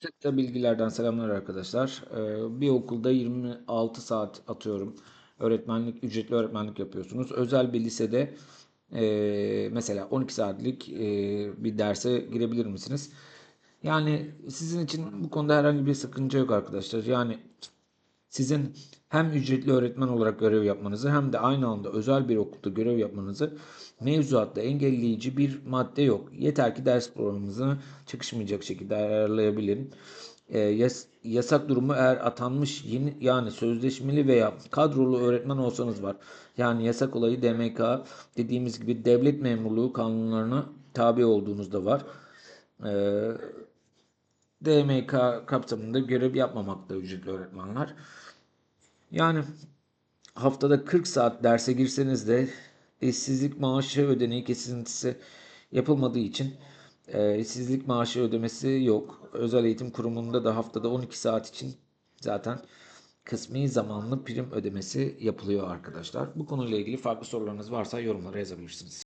Kısa bilgilerden selamlar arkadaşlar. Ee, Bir okulda 26 saat atıyorum. Öğretmenlik, ücretli öğretmenlik yapıyorsunuz. Özel bir lisede e, mesela 12 saatlik e, bir derse girebilir misiniz? Yani sizin için bu konuda herhangi bir sakınca yok arkadaşlar. Yani sizin hem ücretli öğretmen olarak görev yapmanızı hem de aynı anda özel bir okulda görev yapmanızı mevzuatta engelleyici bir madde yok. Yeter ki ders programınızı çıkışmayacak şekilde ayarlayabilin. E, yas- yasak durumu eğer atanmış yeni yani sözleşmeli veya kadrolu öğretmen olsanız var. Yani yasak olayı DMK dediğimiz gibi devlet memurluğu kanunlarına tabi olduğunuzda var. E, DMK kapsamında görev yapmamakta ücretli öğretmenler. Yani haftada 40 saat derse girseniz de işsizlik maaşı ödeneği kesintisi yapılmadığı için e, işsizlik maaşı ödemesi yok. Özel eğitim kurumunda da haftada 12 saat için zaten kısmi zamanlı prim ödemesi yapılıyor arkadaşlar. Bu konuyla ilgili farklı sorularınız varsa yorumlara yazabilirsiniz.